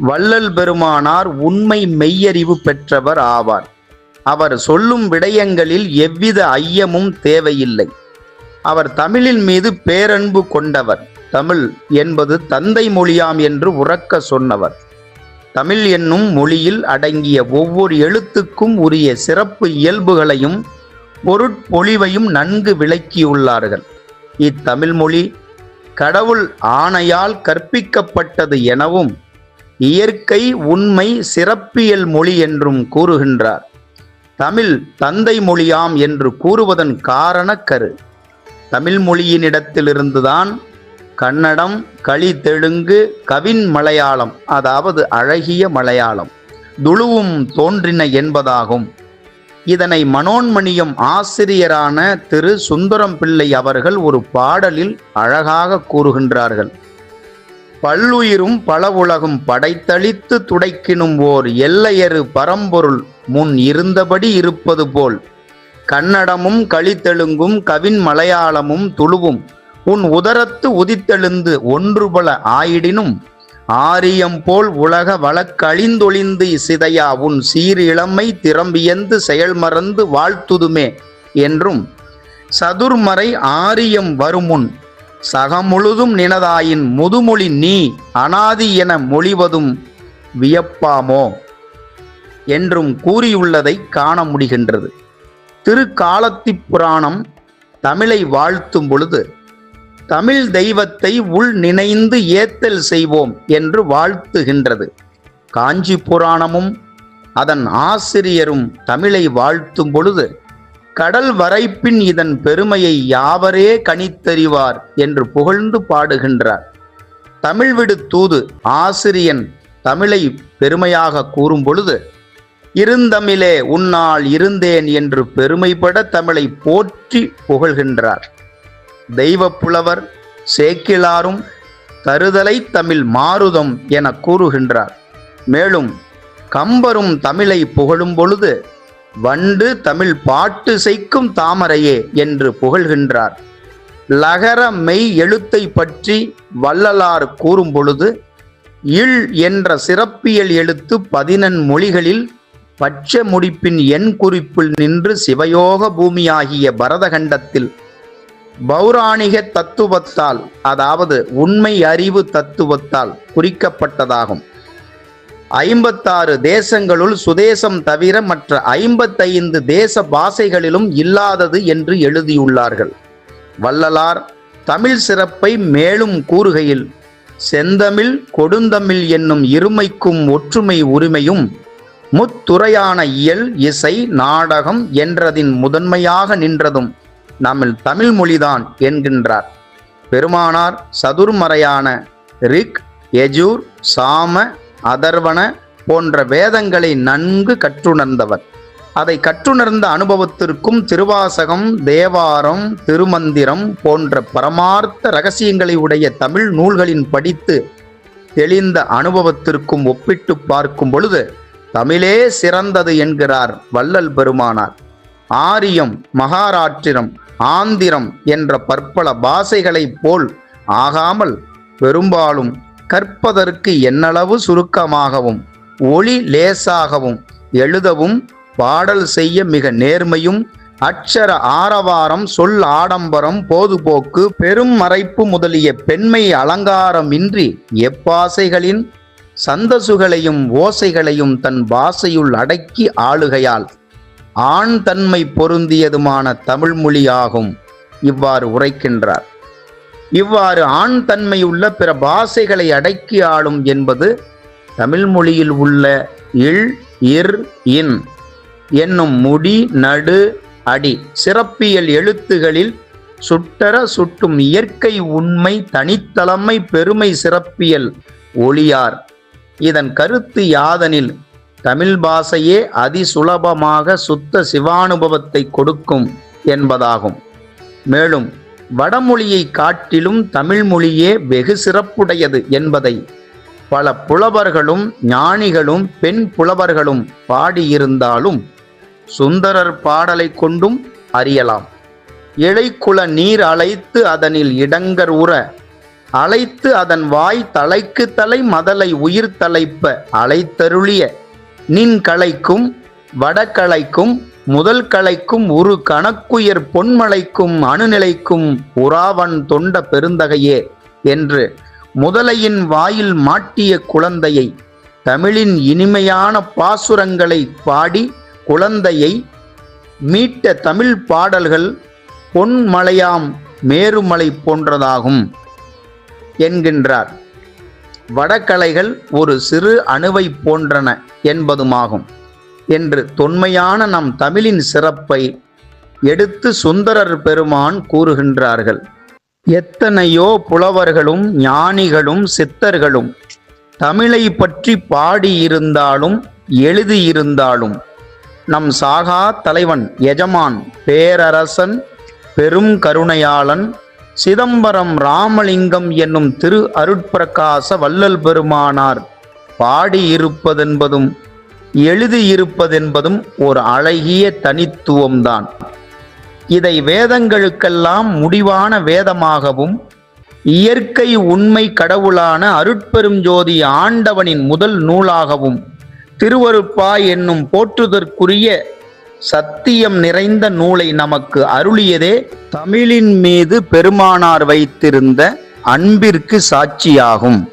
வள்ளல் பெருமானார் உண்மை மெய்யறிவு பெற்றவர் ஆவார். அவர் சொல்லும் விடயங்களில் எவ்வித ஐயமும் தேவையில்லை. அவர் தமிழின் மீது பேரன்பு கொண்டவர். தமிழ் என்பது தந்தை மொழியாம் என்று உறக்க சொன்னவர். தமிழ் என்னும் மொழியில் அடங்கிய ஒவ்வொரு எழுத்துக்கும் உரிய சிறப்பு இயல்புகளையும் பொருட்பொழிவையும் நன்கு விளக்கியுள்ளார்கள். இத்தமிழ் மொழி கடவுள் ஆணையால் கற்பிக்கப்பட்டது எனவும் இயற்கை உண்மை சிறப்பியல் மொழி என்றும் கூறுகின்றார். தமிழ் தந்தை மொழியாம் என்று கூறுவதன் காரண கரு. தமிழ் மொழியினிடத்திலிருந்துதான் கன்னடம் களி தெலுங்கு கவின் மலையாளம் அதாவது அழகிய மலையாளம் துழுவும் தோன்றின என்பதாகும். இதனை மனோன்மணியம் ஆசிரியரான திரு. சுந்தரம் பிள்ளை அவர்கள் ஒரு பாடலில் அழகாக கூறுகின்றார்கள். பல்லுயிரும் பல உலகும் படைத்தளித்து துடைக்கினும் ஓர் எல்லையறு பரம்பொருள் முன் இருந்தபடி இருப்பது போல். கன்னடமும் களித்தெலுங்கும் கவின் மலையாளமும் துளுவும் உன் உதரத்து உதித்தெழுந்து ஒன்றுபல ஆயிடினும். ஆரியம் போல் உலக வழக்கழிந்தொழிந்து சிதையா உன் சீர் இளமை திறம்பியந்து செயல்மறந்து வாழ்த்துதுமே என்றும். சதுர்மறை ஆரியம் வருமுன் சகம் முழுதும் நினதாயின் முதுமொழி நீ அனாதி என மொழிவதும் வியப்பாமோ? என்றும் கூறியுள்ளதை காண முடிகின்றது. திருக்காலத்தி புராணம் தமிழை வாழ்த்தும் பொழுது தமிழ் தெய்வத்தை உள் நினைந்து ஏத்தல் செய்வோம் என்று வாழ்த்துகின்றது. காஞ்சி புராணமும் அதன் ஆசிரியரும் தமிழை வாழ்த்தும் பொழுது கடல் வரைப்பின் இதன் பெருமையை யாவரே கணித்தறிவார் என்று புகழ்ந்து பாடுகின்றார். தமிழ் விடு தூது ஆசிரியன் தமிழை பெருமையாக கூறும் பொழுது இருந்தமிழே உன்னால் இருந்தேன் என்று பெருமைப்பட தமிழை போற்றி புகழ்கின்றார். தெய்வப் புலவர் சேக்கிலாரும் தருதலை தமிழ் மாருதம் என கூறுகின்றார். மேலும் கம்பரும் தமிழை புகழும் பொழுது வண்டு தமிழ் பாட்டு செய்க்கும் தாமரையே என்று புகழ்கின்றார். லகர மெய் எழுத்தை பற்றி வள்ளலார் கூறும் பொழுது இல் என்ற சிறப்பியல் எழுத்து பதினெண் மொழிகளில் பட்ச முடிப்பின் எண் குறிப்பில் நின்று சிவயோக பூமியாகிய பரதகண்டத்தில் பௌராணிக தத்துவத்தால் அதாவது உண்மை அறிவு தத்துவத்தால் குறிக்கப்பட்டதாகும். ஐம்பத்தாறு தேசங்களுள் சுதேசம் தவிர மற்ற ஐம்பத்தைந்து தேச பாஷைகளிலும் இல்லாதது என்று எழுதியுள்ளார்கள். வள்ளலார் தமிழ் சிறப்பை மேலும் கூறுகையில் செந்தமிழ் கொடுந்தமிழ் என்னும் இருமைக்கும் ஒற்றுமை உரிமையும் முத்துறையான இயல் இசை நாடகம் என்றதின் முதன்மையாக நின்றதும் நம்மில் தமிழ் மொழிதான் என்கின்றார். பெருமானார் சதுர்மறையான ரிக் எஜூர் சாம அதர்வன போன்ற வேதங்களை நன்கு கற்றுணர்ந்தவர். அதை கற்றுணர்ந்த அனுபவத்திற்கும் திருவாசகம் தேவாரம் திருமந்திரம் போன்ற பரமார்த்த ரகசியங்களை உடைய தமிழ் நூல்களின் படித்து தெளிந்த அனுபவத்திற்கும் ஒப்பிட்டு பார்க்கும் பொழுது தமிழே சிறந்தது என்கிறார் வள்ளல் பெருமானார். ஆரியம் மகாராட்டிரம் ஆந்திரம் என்ற பற்பல பாஷைகளைப் போல் ஆகாமல் பெரும்பாலும் கற்பதற்கு என்னளவு சுருக்கமாகவும் ஒளி லேசாகவும் எழுதவும் பாடல் செய்ய மிக நேர்மையும் அட்சர ஆரவாரம் சொல் ஆடம்பரம் போதுபோக்கு பெரும் மறைப்பு முதலிய பெண்மை அலங்காரமின்றி எப்பாசைகளின் சந்தசுகளையும் ஓசைகளையும் தன் பாசையுள் அடக்கி ஆளுகையால் ஆண் தன்மை பொருந்தியதுமான தமிழ்மொழியாகும் இவ்வாறு உரைக்கின்றார். இவ்வாறு ஆண் தன்மையுள்ள பிற பாஷைகளை அடக்கி ஆளும் என்பது தமிழ் மொழியில் உள்ள இல் இர் இன் என்னும் முடி நடு அடி சிறப்பியல் எழுத்துகளில் சுட்டர சுட்டும் இயற்கை உண்மை தனித்தலைமை பெருமை சிறப்பியல் ஒளியார். இதன் கருத்து யாதனில் தமிழ் பாஷையே அதிசுலபமாக சுத்த சிவானுபவத்தை கொடுக்கும் என்பதாகும். மேலும் வடமொழியை காட்டிலும் தமிழ் மொழியே வெகு சிறப்புடையது என்பதை பல புலவர்களும் ஞானிகளும் பெண் புலவர்களும் பாடியிருந்தாலும் சுந்தரர் பாடலை கொண்டும் அறியலாம். இழைக்குள நீர் அழைத்து அதனில் இடங்கர் உற அழைத்து அதன் வாய் தலைக்கு தலை மதலை உயிர் தலைப்ப அலைத்தருளிய நின் கலைக்கும் வடகலைக்கும் முதல் கலைக்கும் ஒரு கணக்குயர் பொன்மலைக்கும் அணுநிலைக்கும் உராவன் தொண்ட பெருந்தகையே என்று முதலையின் வாயில் மாட்டிய குழந்தையை தமிழின் இனிமையான பாசுரங்களை பாடி குழந்தையை மீட்ட தமிழ் பாடல்கள் பொன்மலையாம் மேருமலை போன்றதாகும் என்கின்றார். வடகலைகள் ஒரு சிறு அணுவை போன்றன என்பதுமாகும். என்று தொன்மையான நம் தமிழின் சிறப்பை எடுத்து சுந்தரர் பெருமான் கூறுகின்றார்கள். எத்தனையோ புலவர்களும் ஞானிகளும் சித்தர்களும் தமிழை பற்றி பாடியிருந்தாலும் எழுதியிருந்தாலும் நம் சாகா தலைவன் எஜமான் பேரரசன் பெரும் கருணையாளன் சிதம்பரம் ராமலிங்கம் என்னும் திரு அருட்பிரகாச வள்ளல் பெருமானார் பாடியிருப்பதென்பதும் எழுதியிருப்பதென்பதும் ஒரு அழகிய தனித்துவம்தான். இதை வேதங்களுக்கெல்லாம் முடிவான வேதமாகவும் இயற்கை உண்மை கடவுளான அருட்பெரும் ஜோதி ஆண்டவனின் முதல் நூலாகவும் திருவருப்பாய் என்னும் போற்றுதற்குரிய சத்தியம் நிறைந்த நூலை நமக்கு அருளியதே தமிழின் மீது பெருமானார் வைத்திருந்த அன்பிற்கு சாட்சியாகும்.